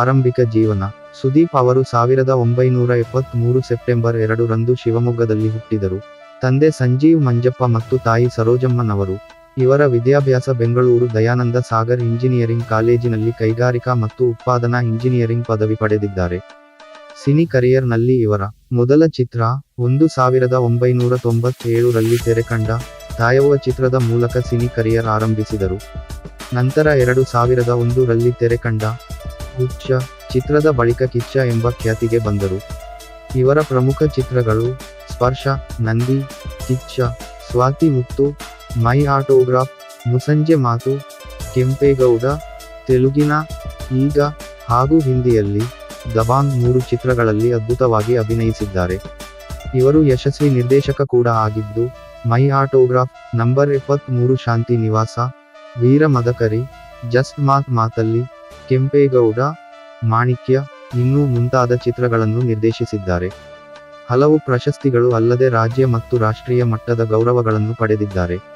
ಆರಂಭಿಕ ಜೀವನ. ಸುದೀಪ್ ಅವರು ಸಾವಿರದ ಒಂಬೈನೂರ ಎಪ್ಪತ್ಮೂರು ಸೆಪ್ಟೆಂಬರ್ ಎರಡರಂದು ಶಿವಮೊಗ್ಗದಲ್ಲಿ ಹುಟ್ಟಿದರು. ತಂದೆ ಸಂಜೀವ್ ಮಂಜಪ್ಪ ಮತ್ತು ತಾಯಿ ಸರೋಜಮ್ಮನವರು ಇವರ ವಿದ್ಯಾಭ್ಯಾಸ ಬೆಂಗಳೂರು ದಯಾನಂದ ಸಾಗರ್ ಇಂಜಿನಿಯರಿಂಗ್ ಕಾಲೇಜಿನಲ್ಲಿ ಕೈಗಾರಿಕಾ ಮತ್ತು ಉತ್ಪಾದನಾ ಇಂಜಿನಿಯರಿಂಗ್ ಪದವಿ ಪಡೆದಿದ್ದಾರೆ. ಸಿನಿ ಕರಿಯರ್ನಲ್ಲಿ ಇವರ ಮೊದಲ ಚಿತ್ರ ಒಂದು ಸಾವಿರದ ಒಂಬೈನೂರ ತೊಂಬತ್ತೇಳರಲ್ಲಿ ತೆರೆಕಂಡ ತಾಯವ್ವ ಚಿತ್ರದ ಮೂಲಕ ಸಿನಿ ಕರಿಯರ್ ಆರಂಭಿಸಿದರು. ನಂತರ ಎರಡು ಸಾವಿರದ ಒಂದರಲ್ಲಿ ತೆರೆಕಂಡ ಹುಚ್ಚ, ಚಿತ್ರದ ಬಳಿಕ ಕಿಚ್ಚ ಎಂಬ ಖ್ಯಾತಿಗೆ ಬಂದರು. ಇವರ ಪ್ರಮುಖ ಚಿತ್ರಗಳು, ಸ್ಪರ್ಶ, ನಂದಿ, ಕಿಚ್ಚ, ಸ್ವಾತಿ ಮುತ್ತು, ಮೈ ಆಟೋಗ್ರಾಫ್, ಮುಸಂಜೆ ಮಾತು, ಕೆಂಪೇಗೌಡ, ತೆಲುಗಿನ, ಈಗ, ಹಾಗೂ ಹಿಂದಿಯಲ್ಲಿ, ದಬಾಂಗ್ ಮೂರು ಚಿತ್ರಗಳಲ್ಲಿ ಅದ್ಭುತವಾಗಿ ಅಭಿನಯಿಸಿದ್ದಾರೆ. ಇವರು ಯಶಸ್ವಿ ನಿರ್ದೇಶಕ ಕೂಡ ಆಗಿದ್ದು, ಮೈ ಆಟೋಗ್ರಾಫ್, ನಂಬರ್ ಎಪ್ಪತ್ಮೂರು ಶಾಂತಿ ನಿವಾಸ ವೀರ ಮದಕರಿ ಜಸ್ಟ್ ಮಾತ್ ಮಾತಲ್ಲಿ ಕೆಂಪೇಗೌಡ, ಮಾಣಿಕ್ಯ ಇನ್ನೂ ಮುಂತಾದ ಚಿತ್ರಗಳನ್ನು ನಿರ್ದೇಶಿಸಿದ್ದಾರೆ. ಹಲವು ಪ್ರಶಸ್ತಿಗಳು ಅಲ್ಲದೆ ರಾಜ್ಯ ಮತ್ತು ರಾಷ್ಟ್ರೀಯ ಮಟ್ಟದ ಗೌರವಗಳನ್ನು ಪಡೆದಿದ್ದಾರೆ.